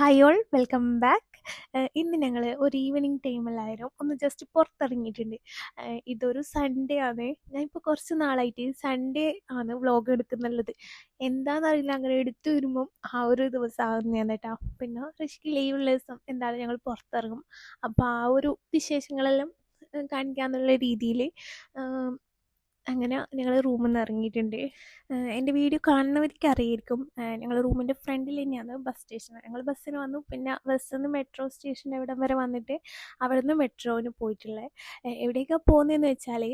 Hi all welcome back ഇന്ന് ഞങ്ങൾ ഒരു ഈവനിങ് ടൈമിലായിരുന്നു ഒന്ന് ജസ്റ്റ് പുറത്തിറങ്ങിയിട്ടുണ്ട്. ഏഹ് ഇതൊരു സൺഡേ ആണ്. ഞാനിപ്പോൾ കുറച്ച് നാളായിട്ട് സൺഡേ ആണ് വ്ളോഗ് എടുക്കുന്നുള്ളത്. എന്താണെന്നറിയില്ല അങ്ങനെ എടുത്തു വരുമ്പം ആ ഒരു ദിവസം ഞാൻ കേട്ടോ. പിന്നെ ഋഷിക്ക് ലീവുള്ള ദിവസം എന്താണ് ഞങ്ങൾ പുറത്തിറങ്ങും. അപ്പോൾ ആ ഒരു വിശേഷങ്ങളെല്ലാം കാണിക്കാന്നുള്ള രീതിയിൽ അങ്ങനെ ഞങ്ങൾ റൂമിൽ നിന്ന് ഇറങ്ങിയിട്ടുണ്ട് എന്റെ വീഡിയോ കാണുന്നവർക്ക് അറിയായിരിക്കും ഞങ്ങൾ റൂമിന്റെ ഫ്രണ്ടിൽ തന്നെയാണ് ബസ് സ്റ്റേഷൻ. ഞങ്ങൾ ബസ്സിന് വന്നു. പിന്നെ ബസ്സിൽ നിന്ന് മെട്രോ സ്റ്റേഷൻ എവിടം വരെ വന്നിട്ട് അവിടെ നിന്ന് മെട്രോന് പോയിട്ടുള്ളത് എവിടേക്കാണ് പോകുന്നതെന്ന് വെച്ചാൽ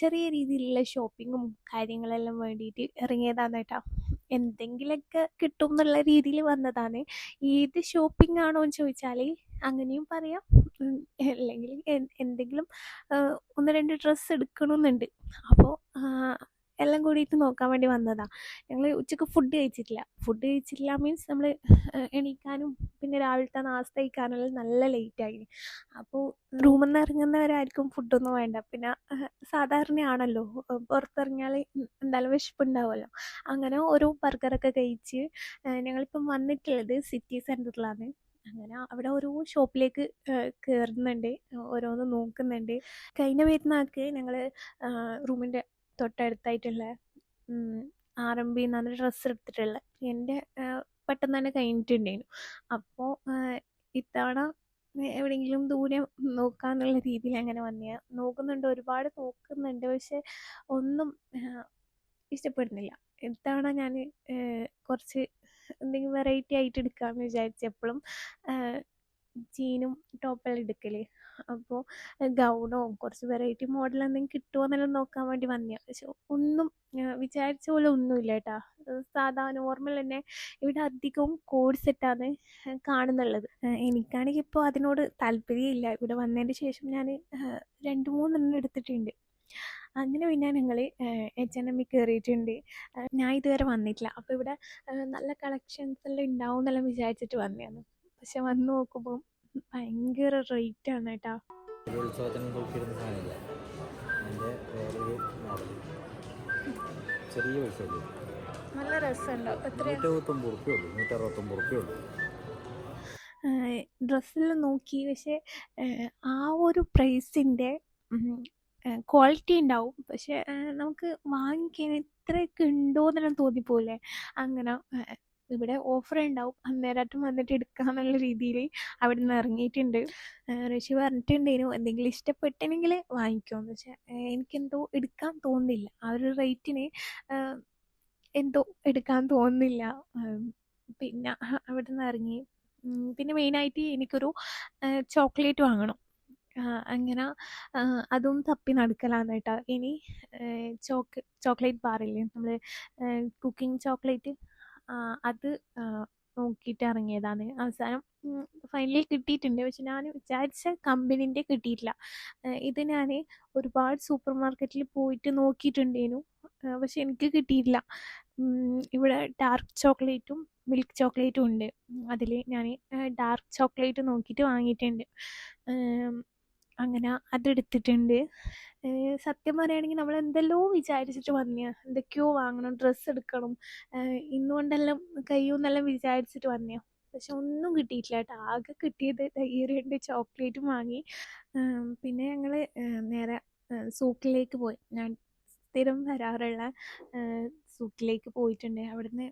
ചെറിയ രീതിയിലുള്ള ഷോപ്പിങ്ങും കാര്യങ്ങളെല്ലാം വേണ്ടിയിട്ട് ഇറങ്ങിയതാണ് കേട്ടോ. എന്തെങ്കിലുമൊക്കെ കിട്ടും എന്നുള്ള രീതിയിൽ വന്നതാണ്. ഏത് ഷോപ്പിംഗ് ആണോ എന്ന് ചോദിച്ചാൽ അങ്ങനെയും പറയാം. അല്ലെങ്കിൽ എന്തെങ്കിലും ഒന്ന് രണ്ട് ഡ്രസ്സ് എടുക്കണമെന്നുണ്ട് അപ്പോൾ എല്ലാം കൂടിയിട്ട് നോക്കാൻ വേണ്ടി വന്നതാണ് ഞങ്ങൾ ഉച്ചയ്ക്ക് ഫുഡ് കഴിച്ചിട്ടില്ല. ഫുഡ് കഴിച്ചിട്ടില്ല മീൻസ് നമ്മൾ എണീക്കാനും പിന്നെ രാവിലത്തെ നാസ്ത കഴിക്കാനെല്ലാം നല്ല ലേറ്റായി അപ്പോൾ റൂമിൽ നിന്ന് ഇറങ്ങുന്നവരായിരിക്കും ഫുഡൊന്നും വേണ്ട. പിന്നെ സാധാരണയാണല്ലോ പുറത്തിറങ്ങിയാൽ എന്തായാലും വിശപ്പുണ്ടാവുമല്ലോ. അങ്ങനെ ഓരോ ബർഗറൊക്കെ കഴിച്ച് ഞങ്ങളിപ്പം വന്നിട്ടുള്ളത് സിറ്റി സെന്ററിലാണ് അങ്ങനെ അവിടെ ഓരോ ഷോപ്പിലേക്ക് കയറുന്നുണ്ട് ഓരോന്ന് നോക്കുന്നുണ്ട്. കഴിഞ്ഞ പെരുന്നാൾക്ക് ഞങ്ങൾ റൂമിന്റെ തൊട്ടടുത്തായിട്ടുള്ള ആർ എം ബി എന്നാണ് ഡ്രസ്സ് എടുത്തിട്ടുള്ള. എന്റെ പെട്ടെന്ന് തന്നെ കഴിഞ്ഞിട്ടുണ്ടായിരുന്നു. അപ്പോൾ ഇത്തവണ എവിടെയെങ്കിലും ദൂരെ നോക്കാന്നുള്ള രീതിയിൽ അങ്ങനെ വന്നേ നോക്കുന്നുണ്ട് ഒരുപാട് നോക്കുന്നുണ്ട്. പക്ഷെ ഒന്നും ഇഷ്ടപ്പെടുന്നില്ല. ഇത്തവണ ഞാൻ കുറച്ച് എന്തെങ്കിലും വെറൈറ്റി ആയിട്ട് എടുക്കാമെന്ന് വിചാരിച്ചപ്പോഴും ജീനും ടോപ്പെല്ലാം എടുക്കൽ അപ്പോൾ ഗൗണോ കുറച്ച് വെറൈറ്റി മോഡൽ എന്തെങ്കിലും കിട്ടുമോ എന്നെല്ലാം നോക്കാൻ വേണ്ടി വന്നതാണ് പക്ഷെ ഒന്നും വിചാരിച്ച പോലെ ഒന്നുമില്ല കേട്ടോ. സാധാ നോർമൽ തന്നെ ഇവിടെ അധികവും കോഡ് സെറ്റാണ് കാണുന്നുള്ളത്. എനിക്കാണെങ്കിൽ ഇപ്പോൾ അതിനോട് താല്പര്യമില്ല. ഇവിടെ വന്നതിന് ശേഷം ഞാൻ രണ്ട് മൂന്നെണ്ണം എടുത്തിട്ടുണ്ട്. അങ്ങനെ പിന്നെ ഞങ്ങൾ എച്ച് എൻ എമ്മിൽ കയറിയിട്ടുണ്ട് ഞാൻ ഇതുവരെ വന്നിട്ടില്ല. അപ്പോൾ ഇവിടെ നല്ല കളക്ഷൻസ് എല്ലാം ഉണ്ടാവും എന്നെല്ലാം വിചാരിച്ചിട്ട് വന്നതാണ് പക്ഷെ വന്ന് നോക്കുമ്പോൾ ഭയങ്കര റേറ്റ് ആണ് കേട്ടോ ചെറിയ പൈസ നല്ല രസമുണ്ടോ എത്ര നൂറ്ററുപത്തൊമ്പത് റുപ്യ ഉള്ളൂ. നൂറ്ററുപത്തൊമ്പത് റുപ്യ ഉള്ളൂ. ഡ്രസ്സിൽ നോക്കി. പക്ഷെ ആ ഒരു പ്രൈസിന്റെ ക്വാളിറ്റി ഉണ്ടാവും പക്ഷെ നമുക്ക് വാങ്ങിക്കാൻ ഇത്രയൊക്കെ ഉണ്ടോ എന്നെല്ലാം തോന്നിപ്പോലെ അങ്ങനെ ഇവിടെ ഓഫർ ഉണ്ടാവും അന്നേരമായിട്ടും വന്നിട്ട് എടുക്കാന്നുള്ള രീതിയിൽ അവിടെ നിന്ന് ഇറങ്ങിയിട്ടുണ്ട് ഋഷി പറഞ്ഞിട്ടുണ്ടായിരുന്നു എന്തെങ്കിലും ഇഷ്ടപ്പെട്ടെങ്കിൽ വാങ്ങിക്കുമെന്ന് വെച്ചാൽ എനിക്കെന്തോ എടുക്കാൻ തോന്നുന്നില്ല. ആ ഒരു റേറ്റിന് എന്തോ എടുക്കാൻ തോന്നുന്നില്ല. പിന്നെ അവിടെ നിന്ന് ഇറങ്ങി പിന്നെ മെയിനായിട്ട് എനിക്കൊരു ചോക്ലേറ്റ് വാങ്ങണം. അങ്ങനെ അതും തപ്പി നടക്കലാണ് കേട്ടോ ഇനി ചോക്ക് ചോക്ലേറ്റ് ബാറില്ലേ? നമ്മൾ കുക്കിംഗ് ചോക്ലേറ്റ് അത് നോക്കിയിട്ട് ഇറങ്ങിയതാണ് അവസാനം ഫൈനലി കിട്ടിയിട്ടുണ്ട്. പക്ഷെ ഞാൻ വിചാരിച്ച കമ്പനീന്റെ കിട്ടിയിട്ടില്ല. ഇത് ഞാൻ ഒരുപാട് സൂപ്പർ മാർക്കറ്റിൽ പോയിട്ട് നോക്കിയിട്ടുണ്ടേനു. പക്ഷെ എനിക്ക് കിട്ടിയിട്ടില്ല. ഇവിടെ ഡാർക്ക് ചോക്ലേറ്റും മിൽക്ക് ചോക്ലേറ്റും ഉണ്ട്. അതിൽ ഞാൻ ഡാർക്ക് ചോക്ലേറ്റ് നോക്കിയിട്ട് വാങ്ങിയിട്ടുണ്ട്. അങ്ങനെ അതെടുത്തിട്ടുണ്ട്. സത്യം പറയുകയാണെങ്കിൽ നമ്മൾ എന്തെല്ലോ വിചാരിച്ചിട്ട് വന്ന എന്തൊക്കെയോ വാങ്ങണം ഡ്രസ്സ് എടുക്കണം. ഇന്നുകൊണ്ടെല്ലാം കയ്യൂന്നെല്ലാം വിചാരിച്ചിട്ട് വന്ന പക്ഷെ ഒന്നും കിട്ടിയിട്ടില്ല കേട്ടോ. ആകെ കിട്ടിയത് ദേ ചോക്ലേറ്റും വാങ്ങി. പിന്നെ ഞങ്ങൾ നേരെ സൂക്കിലേക്ക് പോയി. ഞാൻ സ്ഥിരം വരാറുള്ള സൂക്കിലേക്ക് പോയിട്ടുണ്ട്. അവിടുന്ന്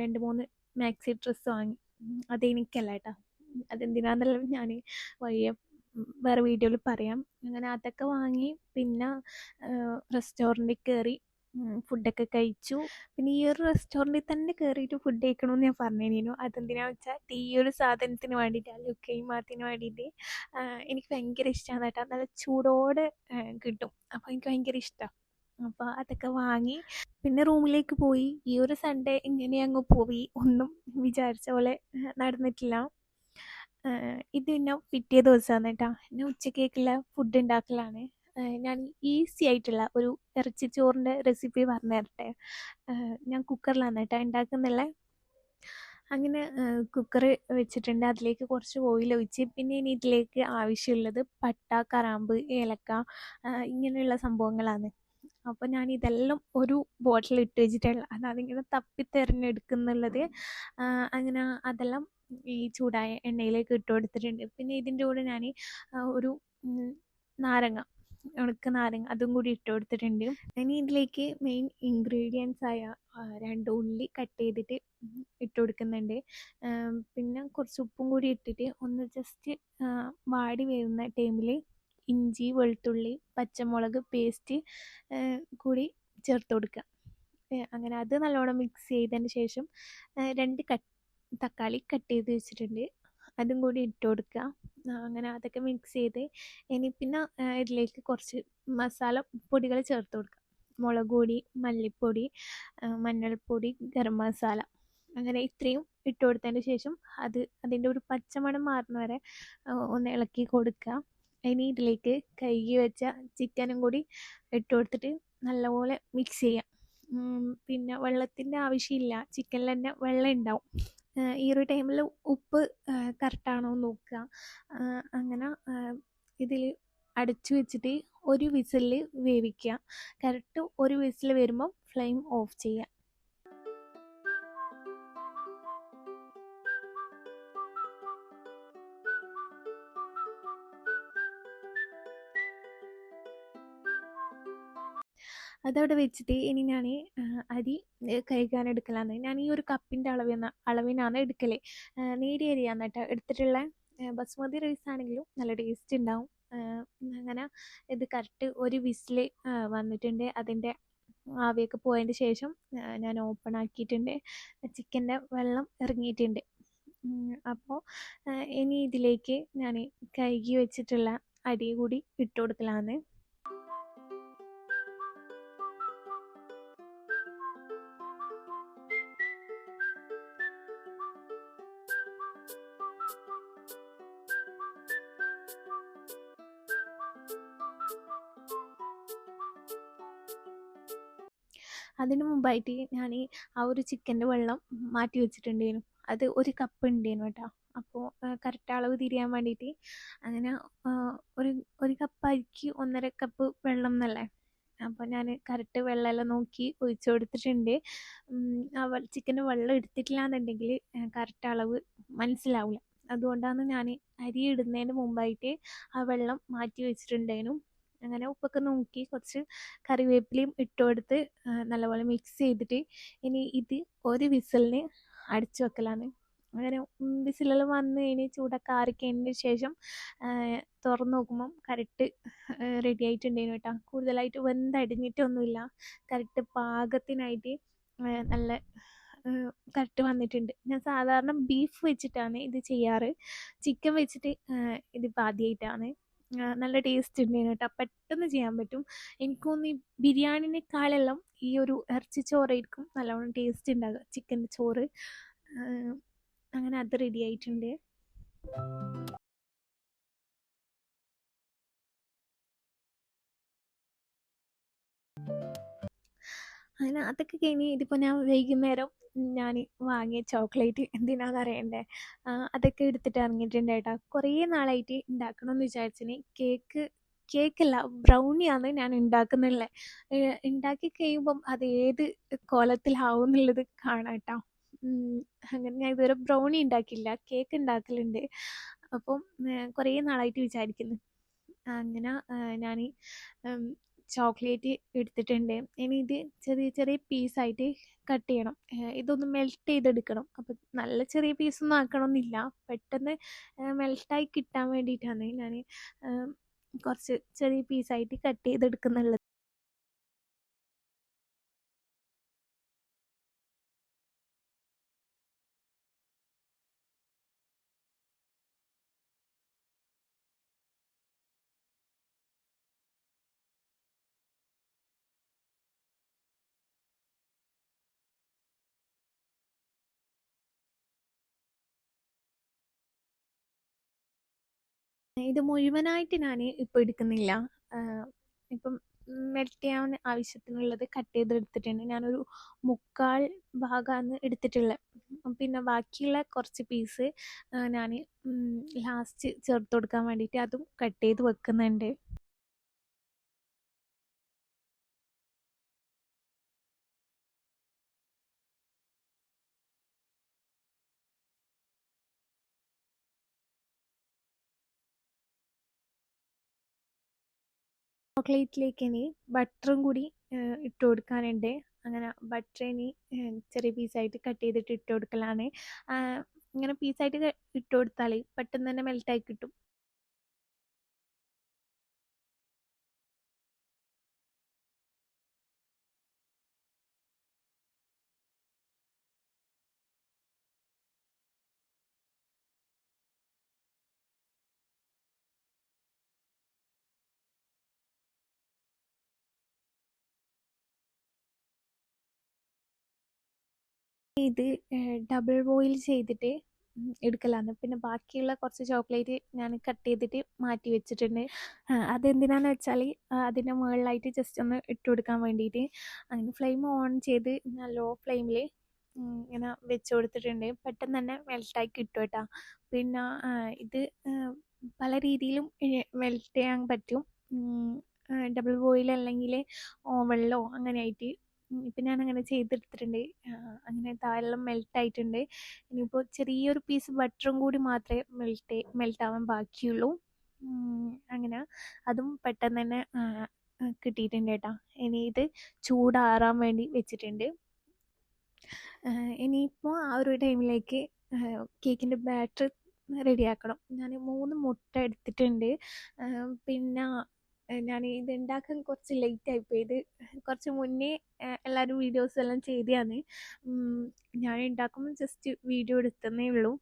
രണ്ട് മൂന്ന് മാക്സി ഡ്രസ്സ് വാങ്ങി. അതെനിക്കല്ല കേട്ടോ. അതെന്തിനാന്നെല്ലാം ഞാൻ വഴിയെ ഉം, വേറെ വീഡിയോയിൽ പറയാം. അങ്ങനെ അതൊക്കെ വാങ്ങി പിന്നെ റെസ്റ്റോറന്റിൽ കയറി ഫുഡൊക്കെ കഴിച്ചു. പിന്നെ ഈ ഒരു റെസ്റ്റോറന്റിൽ തന്നെ കയറിയിട്ട് ഫുഡ് കഴിക്കണമെന്ന് ഞാൻ പറഞ്ഞിരുന്നു. അതെന്തിനാന്ന് വെച്ചാൽ ഈ ഒരു സാധനത്തിന് വേണ്ടിയിട്ട് അല്ല ലുക്കയും മാത്തിന് വേണ്ടിയിട്ട് എനിക്ക് ഭയങ്കര ഇഷ്ടമാണ് കേട്ടോ. നല്ല ചൂടോടെ കിട്ടും. അപ്പോൾ എനിക്ക് ഭയങ്കര ഇഷ്ടമാണ് അപ്പോൾ അതൊക്കെ വാങ്ങി പിന്നെ റൂമിലേക്ക് പോയി. ഈ ഒരു സൺഡേ ഇങ്ങനെ അങ്ങ് പോയി. ഒന്നും വിചാരിച്ച പോലെ നടന്നിട്ടില്ല. ഇത് പിന്നെ പിറ്റേ ദിവസമാണ് കേട്ടോ. ഞാൻ ഉച്ചക്കേക്കുള്ള ഫുഡ് ഉണ്ടാക്കലാണ് ഞാൻ ഈസി ആയിട്ടുള്ള ഒരു ഇറച്ചി ചോറിന്റെ റെസിപ്പി പറഞ്ഞു തരട്ടെ. ഞാൻ കുക്കറിലാണ് കേട്ടോ ഉണ്ടാക്കുന്നില്ല അങ്ങനെ കുക്കർ വെച്ചിട്ടുണ്ട്. അതിലേക്ക് കുറച്ച് ഓയിൽ ഒഴിച്ച് പിന്നെ ഇനി ഇതിലേക്ക് ആവശ്യമുള്ളത് പട്ട കറാമ്പ് ഏലക്ക ഇങ്ങനെയുള്ള സംഭവങ്ങളാണ്. അപ്പോൾ ഞാൻ ഇതെല്ലാം ഒരു ബോട്ടിൽ ഇട്ട് വെച്ചിട്ടുള്ള. അതാണ് ഇങ്ങനെ തപ്പി തിരഞ്ഞെടുക്കുന്നുള്ളത്. അങ്ങനെ അതെല്ലാം ഈ ചൂടായ എണ്ണയിലേക്ക് ഇട്ട് കൊടുത്തിട്ടുണ്ട്. പിന്നെ ഇതിന്റെ കൂടെ ഞാൻ ഒരു നാരങ്ങ ഉണക്ക നാരങ്ങ അതും കൂടി ഇട്ട് കൊടുത്തിട്ടുണ്ട്. ഇനി ഇതിലേക്ക് മെയിൻ ഇൻഗ്രീഡിയൻസ് ആയ രണ്ട് ഉള്ളി കട്ട് ചെയ്തിട്ട് ഇട്ട് കൊടുക്കുന്നുണ്ട്. പിന്നെ കുറച്ച് ഉപ്പും കൂടി ഇട്ടിട്ട് ഒന്ന് ജസ്റ്റ് വാടി വരുന്ന ടൈമിൽ ഇഞ്ചി വെളുത്തുള്ളി പച്ചമുളക് പേസ്റ്റ് കൂടി ചേർത്ത് കൊടുക്കുക. അങ്ങനെ അത് നല്ലോണം മിക്സ് ചെയ്തതിന് ശേഷം രണ്ട് കട്ട് തക്കാളി കട്ട് ചെയ്ത് വെച്ചിട്ടുണ്ട്. അതും കൂടി ഇട്ട് കൊടുക്കുക അങ്ങനെ അതൊക്കെ മിക്സ് ചെയ്ത് ഇനി പിന്നെ ഇതിലേക്ക് കുറച്ച് മസാല പൊടികൾ ചേർത്ത് കൊടുക്കുക മുളക് പൊടി മല്ലിപ്പൊടി മഞ്ഞൾപ്പൊടി ഗരം മസാല. അങ്ങനെ ഇത്രയും ഇട്ട് കൊടുത്തതിന് ശേഷം അത് അതിന്റെ ഒരു പച്ചമണം മാറുന്ന വരെ ഒന്ന് ഇളക്കി കൊടുക്കുക ഇനി ഇതിലേക്ക് കഴുകി വെച്ച ചിക്കനും കൂടി ഇട്ട് കൊടുത്തിട്ട് നല്ലപോലെ മിക്സ് ചെയ്യാം. പിന്നെ വെള്ളത്തിന്റെ ആവശ്യമില്ല. ചിക്കനിൽ തന്നെ വെള്ളം ഉണ്ടാവും. ഈ ഒരു ടൈമിൽ ഉപ്പ് കറക്റ്റാണോ എന്ന് നോക്കുക. അങ്ങനെ ഇതിൽ അടച്ചു വെച്ചിട്ട് ഒരു വിസിലിൽ വേവിക്കുക. കറക്റ്റ് ഒരു വിസിൽ വരുമ്പം ഫ്ലെയിം ഓഫ് ചെയ്യുക. അതവിടെ വെച്ചിട്ട് ഇനി ഞാൻ അരി കഴുകാൻ എടുക്കലാന്ന്. ഞാൻ ഈ ഒരു കപ്പിന്റെ അളവിന് അളവിനാണ് എടുക്കൽ നേരിയ അരിയാണ് കേട്ടോ എടുത്തിട്ടുള്ള ബസ്മതി റൈസ് ആണെങ്കിലും നല്ല ടേസ്റ്റ് ഉണ്ടാവും അങ്ങനെ ഇത് കറക്റ്റ് ഒരു വിസിൽ വന്നിട്ടുണ്ട്. അതിന്റെ ആവിയൊക്കെ പോയതിന് ശേഷം ഞാൻ ഓപ്പൺ ആക്കിയിട്ടുണ്ട്. ചിക്കന്റെ വെള്ളം ഇറങ്ങിയിട്ടുണ്ട്. അപ്പോൾ ഇനി ഇതിലേക്ക് ഞാൻ കഴുകി വെച്ചിട്ടുള്ള അരി കൂടി ഇട്ട് കൊടുക്കലാണ് അതിന് മുമ്പായിട്ട് ഞാൻ ആ ഒരു ചിക്കന്റെ വെള്ളം മാറ്റി വെച്ചിട്ടുണ്ടായിരുന്നു അത് ഒരു കപ്പ് ഉണ്ടായിരുന്നു കേട്ടോ. അപ്പോൾ കറക്റ്റ് അളവ് തിരിയാൻ വേണ്ടിയിട്ട് അങ്ങനെ ഒരു ഒരു കപ്പ് അരിക്ക് ഒന്നര കപ്പ് വെള്ളം എന്നല്ലേ? അപ്പോൾ ഞാൻ കറക്റ്റ് വെള്ളമെല്ലാം നോക്കി ഒഴിച്ചു കൊടുത്തിട്ടുണ്ട്. ആ ചിക്കന്റെ വെള്ളം എടുത്തിട്ടില്ല എന്നുണ്ടെങ്കിൽ കറക്റ്റ് അളവ് മനസ്സിലാവില്ല അതുകൊണ്ടാണ് ഞാൻ അരി ഇടുന്നതിന് മുമ്പായിട്ട് ആ വെള്ളം മാറ്റി വെച്ചിട്ടുണ്ടായിരുന്നു അങ്ങനെ ഉപ്പൊക്കെ നോക്കി കുറച്ച് കറിവേപ്പിലയും ഇട്ട് കൊടുത്ത് നല്ലപോലെ മിക്സ് ചെയ്തിട്ട് ഇനി ഇത് ഒരു വിസിലിന് അടിച്ചു വെക്കലാണ്. അങ്ങനെ വിസിലെല്ലാം വന്ന് കഴിഞ്ഞ് ചൂടൊക്കെ ആറിക്കഴിഞ്ഞ ശേഷം തുറന്നു നോക്കുമ്പം കറക്റ്റ് റെഡി ആയിട്ടുണ്ടായിരുന്നു കേട്ടോ. കൂടുതലായിട്ട് വെന്തടിഞ്ഞിട്ടൊന്നുമില്ല. കറക്റ്റ് പാകത്തിനായിട്ട് നല്ല കറക്റ്റ് വന്നിട്ടുണ്ട്. ഞാൻ സാധാരണ ബീഫ് വെച്ചിട്ടാണ് ഇത് ചെയ്യാറ്. ചിക്കൻ വെച്ചിട്ട് ഇതിപ്പോൾ ആദ്യമായിട്ടാണ് നല്ല ടേസ്റ്റ് ഉണ്ടായിരുന്നു കേട്ടോ പെട്ടെന്ന് ചെയ്യാൻ പറ്റും. എനിക്ക് തോന്നുന്നു ഈ ബിരിയാണിനേക്കാളെല്ലാം ഈ ഒരു ഇറച്ചി ചോറായിരിക്കും നല്ലോണം ടേസ്റ്റ് ഉണ്ടാകുക ചിക്കൻ ചോറ്. അങ്ങനെ അത് റെഡി ആയിട്ടുണ്ട്. അങ്ങനെ അതൊക്കെ കഴിഞ്ഞ് ഇതിപ്പോൾ ഞാൻ വൈകുന്നേരം ഞാൻ വാങ്ങിയ ചോക്ലേറ്റ് എന്തിനാന്ന് അറിയണ്ടേ? അതൊക്കെ എടുത്തിട്ട് ഇറങ്ങിയിട്ടുണ്ട് കേട്ടോ കുറേ നാളായിട്ട് ഉണ്ടാക്കണമെന്ന് വിചാരിച്ചിന്. കേക്ക് കേക്കല്ല ബ്രൗണിയാണ് ഞാൻ ഉണ്ടാക്കുന്നുള്ളത് ഉണ്ടാക്കി കഴിയുമ്പം അത് ഏത് കോലത്തിലാവും എന്നുള്ളത് കാണാം കേട്ടോ അങ്ങനെ ഞാൻ ഇതുവരെ ബ്രൗണി ഉണ്ടാക്കില്ല കേക്ക് ഉണ്ടാക്കലുണ്ട് അപ്പം കുറേ നാളായിട്ട് വിചാരിക്കുന്നു. അങ്ങനെ ഞാൻ ചോക്ലേറ്റ് എടുത്തിട്ടുണ്ട്. ഇനി ഇത് ചെറിയ ചെറിയ പീസായിട്ട് കട്ട് ചെയ്യണം. ഇതൊന്ന് മെൽറ്റ് ചെയ്തെടുക്കണം. അപ്പം നല്ല ചെറിയ പീസൊന്നും ആക്കണമെന്നില്ല പെട്ടെന്ന് മെൽറ്റായി കിട്ടാൻ വേണ്ടിയിട്ടാണ് ഞാൻ കുറച്ച് ചെറിയ പീസായിട്ട് കട്ട് ചെയ്തെടുക്കുന്നുള്ളത്. ഇത് മുഴുവനായിട്ട് ഞാൻ ഇപ്പോൾ എടുക്കുന്നില്ല. ഇപ്പം മെൽറ്റ് ചെയ്യാൻ ആവശ്യത്തിനുള്ളത് കട്ട് ചെയ്ത് എടുത്തിട്ടുണ്ട് ഞാനൊരു മുക്കാൽ ഭാഗമാണ് എടുത്തിട്ടുള്ളത്. പിന്നെ ബാക്കിയുള്ള കുറച്ച് പീസ് ഞാൻ ലാസ്റ്റ് ചേർത്ത് കൊടുക്കാൻ വേണ്ടിയിട്ട് അതും കട്ട് ചെയ്ത് വെക്കുന്നുണ്ട്. ചോക്ലേറ്റിലേക്ക് ഇനി ബട്ടറും കൂടി ഇട്ട് കൊടുക്കാനുണ്ട്. അങ്ങനെ ബട്ടർ ഇനി ചെറിയ പീസായിട്ട് കട്ട് ചെയ്തിട്ട് ഇട്ട് കൊടുക്കലാണ്. ഇങ്ങനെ പീസായിട്ട് ഇട്ട് കൊടുത്താൽ പെട്ടെന്ന് തന്നെ മെൽറ്റായി കിട്ടും. ഇത് ഡബിൾ ബോയിൽ ചെയ്തിട്ട് എടുക്കലാണ് പിന്നെ ബാക്കിയുള്ള കുറച്ച് ചോക്ലേറ്റ് ഞാൻ കട്ട് ചെയ്തിട്ട് മാറ്റി വെച്ചിട്ടുണ്ട്. അതെന്തിനാന്ന് വെച്ചാൽ അതിന്റെ മുകളിലായിട്ട് ജസ്റ്റ് ഒന്ന് ഇട്ട് കൊടുക്കാൻ വേണ്ടിയിട്ട്. അങ്ങനെ ഫ്ലെയിം ഓൺ ചെയ്ത് ഞാൻ ലോ ഫ്ലെയിമിൽ ഇങ്ങനെ വെച്ച് കൊടുത്തിട്ടുണ്ട്. പെട്ടെന്ന് തന്നെ മെൽട്ടായി കിട്ടും കേട്ടോ. പിന്നെ ഇത് പല രീതിയിലും മെൽറ്റ് ചെയ്യാൻ പറ്റും. ഡബിൾ ബോയിൽ അല്ലെങ്കിൽ ഓവനിലോ അങ്ങനെ ആയിട്ട് ഇപ്പം ഞാൻ അങ്ങനെ ചെയ്തെടുത്തിട്ടുണ്ട് അങ്ങനെ താഴെല്ലാം മെൽറ്റ് ആയിട്ടുണ്ട് ഇനിയിപ്പോൾ ചെറിയൊരു പീസ് ബട്ടറും കൂടി മാത്രമേ മെൽറ്റ് ആവാൻ ബാക്കിയുള്ളൂ. അങ്ങനെ. അതും പെട്ടെന്ന് തന്നെ കിട്ടിയിട്ടുണ്ട് കേട്ടോ. ഇനി ഇത് ചൂടാറാൻ വേണ്ടി വെച്ചിട്ടുണ്ട്. ഇനിയിപ്പോൾ ആ ഒരു ടൈമിലേക്ക് കേക്കിന്റെ ബാറ്റർ റെഡിയാക്കണം ഞാൻ മൂന്ന് മുട്ട എടുത്തിട്ടുണ്ട്. പിന്നെ ഞാൻ ഇത് ഉണ്ടാക്കാൻ കുറച്ച് ലേറ്റ് ആയിപ്പോയി ഇത് കുറച്ച് മുന്നേ എല്ലാവരും വീഡിയോസ് എല്ലാം ചെയ്തതാണ്. ഞാൻ ഉണ്ടാക്കുമ്പോൾ ജസ്റ്റ് വീഡിയോ എടുത്തതേ ഉള്ളൂ.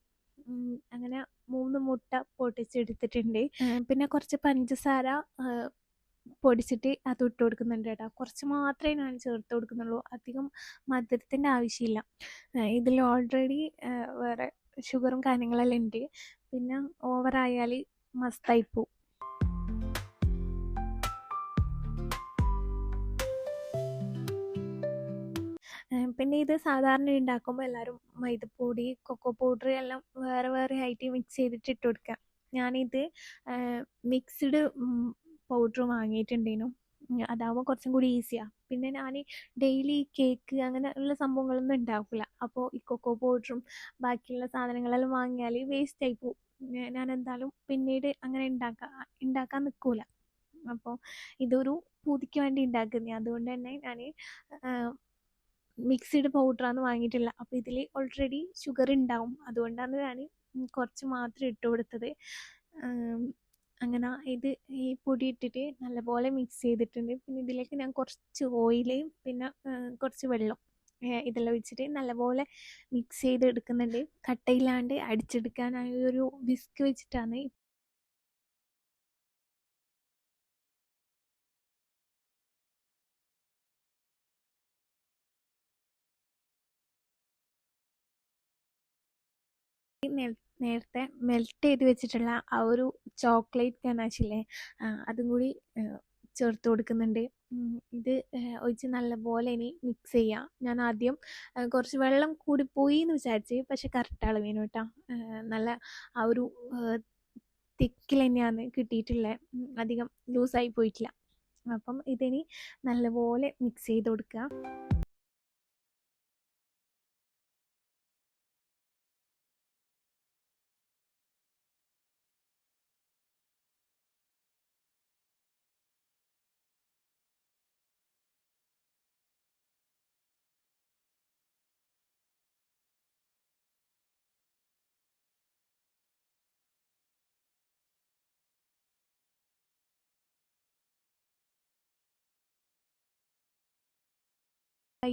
അങ്ങനെ മൂന്ന് മുട്ട പൊട്ടിച്ചെടുത്തിട്ടുണ്ട്. പിന്നെ കുറച്ച് പഞ്ചസാര പൊടിച്ചിട്ട് അത് ഇട്ട് കൊടുക്കുന്നുണ്ട് കേട്ടോ. കുറച്ച് മാത്രമേ ഞാൻ ചേർത്ത് കൊടുക്കുന്നുള്ളൂ. അധികം മധുരത്തിന്റെ ആവശ്യമില്ല. ഇതിൽ ഓൾറെഡി വേറെ ഷുഗറും കാര്യങ്ങളെല്ലാം ഉണ്ട്. പിന്നെ ഓവറായാൽ മസ്തായി പിന്നെ ഇത് സാധാരണ ഉണ്ടാക്കുമ്പോൾ എല്ലാവരും മൈദപ്പൊടി കൊക്കോ പൗഡർ എല്ലാം വേറെ വേറെ ആയിട്ട് മിക്സ് ചെയ്തിട്ട് ഇട്ട് കൊടുക്കുക ഞാനിത് മിക്സ്ഡ് പൗഡർ വാങ്ങിയിട്ടുണ്ടേനു. അതാവുമ്പോൾ കുറച്ചും കൂടി ഈസിയാണ് പിന്നെ ഞാൻ ഡെയിലി കേക്ക് അങ്ങനെ ഉള്ള സംഭവങ്ങളൊന്നും ഉണ്ടാക്കില്ല അപ്പോൾ ഈ കൊക്കോ പൗഡറും ബാക്കിയുള്ള സാധനങ്ങളെല്ലാം വാങ്ങിയാൽ വേസ്റ്റ് ആയി പോകും ഞാൻ എന്തായാലും പിന്നീട് അങ്ങനെ ഉണ്ടാക്കാൻ ഉണ്ടാക്കാൻ നിൽക്കില്ല അപ്പോൾ ഇതൊരു പൂതിക്ക് വേണ്ടി ഉണ്ടാക്കുന്നത് അതുകൊണ്ട് തന്നെ ഞാൻ മിക്സിഡ് പൗഡറാണ് വാങ്ങിയിട്ടില്ല. അപ്പോൾ ഇതിൽ ഓൾറെഡി ഷുഗർ ഉണ്ടാവും അതുകൊണ്ടാണ് ഞാൻ കുറച്ച് മാത്രം ഇട്ട് കൊടുത്തത്. അങ്ങനെ ഇത് ഈ പൊടി ഇട്ടിട്ട് നല്ലപോലെ മിക്സ് ചെയ്തിട്ടുണ്ട്. പിന്നെ ഇതിലേക്ക് ഞാൻ കുറച്ച് ഓയിൽ പിന്നെ കുറച്ച് വെള്ളം ഇതെല്ലാം ഒഴിച്ചിട്ട് നല്ലപോലെ മിക്സ് ചെയ്ത് എടുക്കുന്നുണ്ട് കട്ടയില്ലാണ്ട് അടിച്ചെടുക്കാനായി ഒരു വിസ്ക് വെച്ചിട്ടാണ് നേരത്തെ മെൽറ്റ് ചെയ്ത് വെച്ചിട്ടുള്ള ആ ഒരു ചോക്ലേറ്റ് കനാശില്ലേ അതും കൂടി ചേർത്ത് കൊടുക്കുന്നുണ്ട്. ഇത് ഒഴിച്ച് നല്ലപോലെ ഇനി മിക്സ് ചെയ്യാം. ഞാൻ ആദ്യം കുറച്ച് വെള്ളം കൂടിപ്പോയി എന്ന് വിചാരിച്ച് പക്ഷെ കറക്റ്റ് അളവിന് കേട്ടോ നല്ല ആ ഒരു തിക്കിൽ തന്നെയാണ് കിട്ടിയിട്ടുള്ളത് അധികം ലൂസായി പോയിട്ടില്ല. അപ്പം ഇതിനി നല്ലപോലെ മിക്സ് ചെയ്ത് കൊടുക്കുക.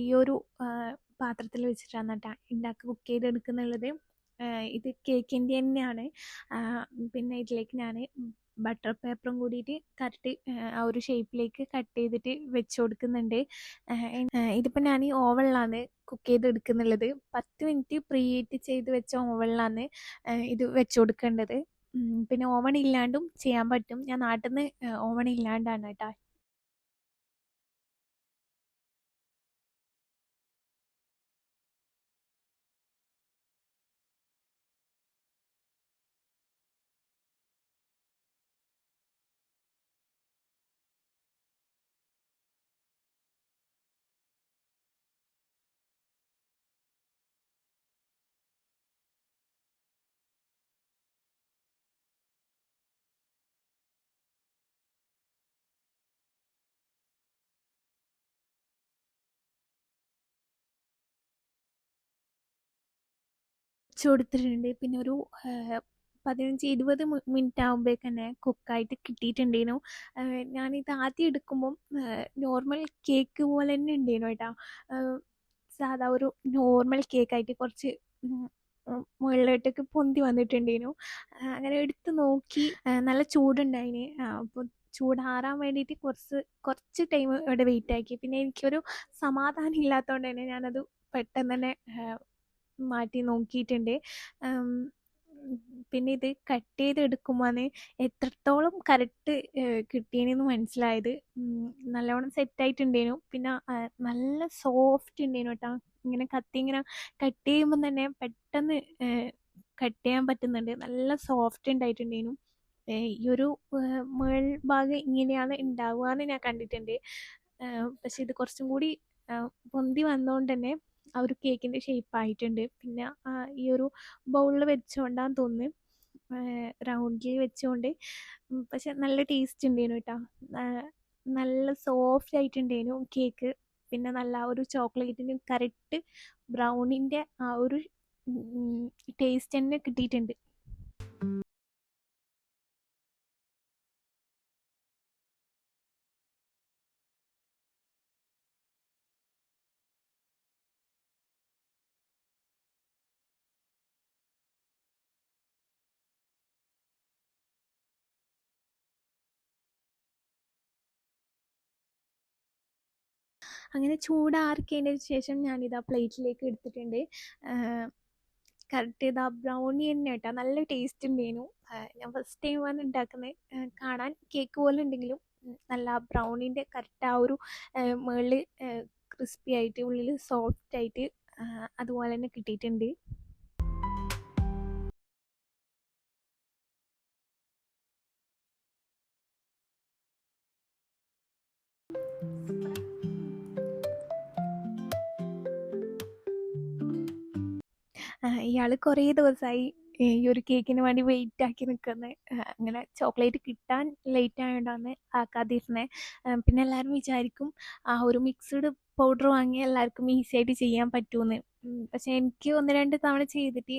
ഈ ഒരു പാത്രത്തിൽ വെച്ചിട്ടാണ് ഉണ്ടാക്കി കുക്ക് ചെയ്തെടുക്കുന്നുള്ളത് ഇത് കേക്കിന്റെ തന്നെയാണ്. പിന്നെ ഇതിലേക്ക് ഞാൻ ബട്ടർ പേപ്പറും കൂടിയിട്ട് കറക്റ്റ് ആ ഒരു ഷേപ്പിലേക്ക് കട്ട് ചെയ്തിട്ട് വെച്ച് കൊടുക്കുന്നുണ്ട്. ഇതിപ്പോൾ ഞാൻ ഈ ഓവനിലാണ് കുക്ക് ചെയ്തെടുക്കുന്നുള്ളത്. പത്ത് മിനിറ്റ് പ്രീ ഹീറ്റ് ചെയ്ത് വെച്ച ഓവനിലാണ് ഇത് വെച്ച് കൊടുക്കേണ്ടത്. പിന്നെ ഓവൺ ഇല്ലാണ്ടും ചെയ്യാൻ പറ്റും. ഞാൻ നാട്ടിൽ നിന്ന് ഓവൺ ഇല്ലാണ്ടാണ് കേട്ടോ. വെച്ച് കൊടുത്തിട്ടുണ്ട്. പിന്നെ ഒരു പതിനഞ്ച് ഇരുപത് മിനിറ്റ് ആകുമ്പോഴേക്ക് തന്നെ കുക്കായിട്ട് കിട്ടിയിട്ടുണ്ടേനു. ഞാനിത് ആദ്യം എടുക്കുമ്പം നോർമൽ കേക്ക് പോലെ തന്നെ ഉണ്ടേനു കേട്ടോ സാധാ ഒരു നോർമൽ കേക്കായിട്ട് കുറച്ച് മുകളിലോട്ടൊക്കെ പൊന്തി വന്നിട്ടുണ്ടേനു. അങ്ങനെ എടുത്ത് നോക്കി നല്ല ചൂടുണ്ടായിന്. അപ്പോൾ ചൂടാറാൻ വേണ്ടിയിട്ട് കുറച്ച് കുറച്ച് ടൈം ഇവിടെ വെയിറ്റ് ആക്കി പിന്നെ എനിക്കൊരു സമാധാനം ഇല്ലാത്തതുകൊണ്ട് തന്നെ ഞാനത് പെട്ടെന്ന് തന്നെ മാറ്റി നോക്കിയിട്ടുണ്ട്. പിന്നെ ഇത് കട്ട് ചെയ്ത് എടുക്കുമ്പോൾ എത്രത്തോളം കറക്റ്റ് കിട്ടിയെന്ന് മനസ്സിലായത്. നല്ലവണ്ണം സെറ്റായിട്ടുണ്ടേനു പിന്നെ നല്ല സോഫ്റ്റ് ഉണ്ടേനു കേട്ടോ. ഇങ്ങനെ കത്തി ഇങ്ങനെ കട്ട് ചെയ്യുമ്പോൾ തന്നെ പെട്ടെന്ന് കട്ട് ചെയ്യാൻ പറ്റുന്നുണ്ട്. നല്ല സോഫ്റ്റ് ഉണ്ടായിട്ടുണ്ടേനു ഈ ഒരു മേൾ ഭാഗം ഇങ്ങനെയാണ് ഉണ്ടാവുക എന്ന് ഞാൻ കണ്ടിട്ടുണ്ട്. പക്ഷെ ഇത് കുറച്ചും കൂടി പൊന്തി വന്നതുകൊണ്ട് തന്നെ ആ ഒരു കേക്കിന്റെ ഷേപ്പ് ആയിട്ടുണ്ട്. പിന്നെ ഈ ഒരു ബൗളിൽ വെച്ചുകൊണ്ടാന്ന് തോന്നുന്നു. റൗണ്ടിൽ വെച്ചുകൊണ്ട് പക്ഷെ നല്ല ടേസ്റ്റ് ഉണ്ടായിരുന്നു കേട്ടോ നല്ല സോഫ്റ്റ് ആയിട്ടുണ്ടായിരുന്നു കേക്ക് പിന്നെ നല്ല ആ ഒരു ചോക്ലേറ്റിന് കറക്റ്റ് ബ്രൗണിന്റെ ആ ഒരു ടേസ്റ്റ് തന്നെ കിട്ടിയിട്ടുണ്ട്. അങ്ങനെ ചൂടാറിക്കതിന്റെ ശേഷം ഞാനിതാ പ്ലേറ്റിലേക്ക് എടുത്തിട്ടുണ്ട്. കറക്റ്റ് ഇതാ ബ്രൗണി തന്നെ കേട്ടോ. നല്ല ടേസ്റ്റ് ഉണ്ടായിരുന്നു. ഞാൻ ഫസ്റ്റ് ടൈം ആണ് ഉണ്ടാക്കുന്നത് കാണാൻ കേക്ക് പോലെ ഉണ്ടെങ്കിലും നല്ല ബ്രൗണിന്റെ കറക്റ്റ് ആ ഒരു മുകളിൽ ക്രിസ്പി ആയിട്ട് ഉള്ളിൽ സോഫ്റ്റ് ആയിട്ട് അതുപോലെ തന്നെ കിട്ടിയിട്ടുണ്ട്. ഇയാൾ കുറേ ദിവസമായി ഈ ഒരു കേക്കിന് വേണ്ടി വെയിറ്റ് ആക്കി നിൽക്കുന്നത് അങ്ങനെ ചോക്ലേറ്റ് കിട്ടാൻ ലേറ്റ് ആയതുകൊണ്ടാണ് ആക്കാതിരുന്നത് പിന്നെ എല്ലാവരും വിചാരിക്കും ആ ഒരു മിക്സ്ഡ് പൗഡർ വാങ്ങി എല്ലാവർക്കും ഈസി ആയിട്ട് ചെയ്യാൻ പറ്റുമെന്ന് പക്ഷെ എനിക്ക് ഒന്ന് രണ്ട് തവണ ചെയ്തിട്ട്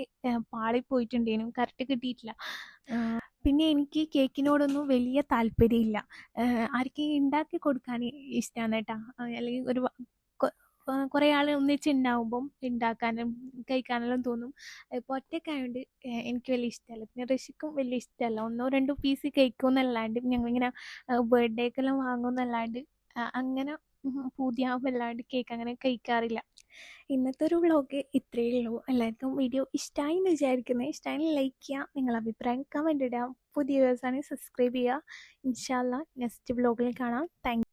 പാളിപ്പോയിട്ടുണ്ടേനും. കറക്റ്റ് കിട്ടിയിട്ടില്ല. പിന്നെ എനിക്ക് കേക്കിനോടൊന്നും വലിയ താല്പര്യമില്ല. ആർക്കെങ്കിലും ഉണ്ടാക്കി കൊടുക്കാൻ ഇഷ്ടമാണ് കേട്ടോ. അല്ലെങ്കിൽ ഒരു കുറേ ആൾ ഒന്നിച്ചുണ്ടാവുമ്പം ഉണ്ടാക്കാനും കഴിക്കാനെല്ലാം തോന്നും. ഇപ്പോൾ ഒറ്റയ്ക്കായതുകൊണ്ട് എനിക്ക് വലിയ ഇഷ്ടമല്ല പിന്നെ ഋഷിക്കും വലിയ ഇഷ്ടമല്ല ഒന്നോ രണ്ടോ പീസ് കഴിക്കുമെന്നല്ലാണ്ട് ഞങ്ങളിങ്ങനെ ബർത്ത്ഡേക്കെല്ലാം വാങ്ങുമെന്നല്ലാണ്ട് അങ്ങനെ പൂതിയാവുമല്ലാണ്ട് കേക്ക് അങ്ങനെ കഴിക്കാറില്ല. ഇന്നത്തെ ഒരു വ്ളോഗ് ഇത്രയേ ഉള്ളൂ. എല്ലാവർക്കും വീഡിയോ ഇഷ്ടമായി എന്ന് വിചാരിക്കുന്നത് ഇഷ്ടമായി ലൈക്ക് ചെയ്യുക നിങ്ങളുടെ അഭിപ്രായം കമന്റ് ഇടുക പുതിയ വ്യൂവേഴ്സാണെങ്കിൽ സബ്സ്ക്രൈബ് ചെയ്യുക ഇൻഷാല്ല നെക്സ്റ്റ് വ്ളോഗിൽ കാണാം. താങ്ക്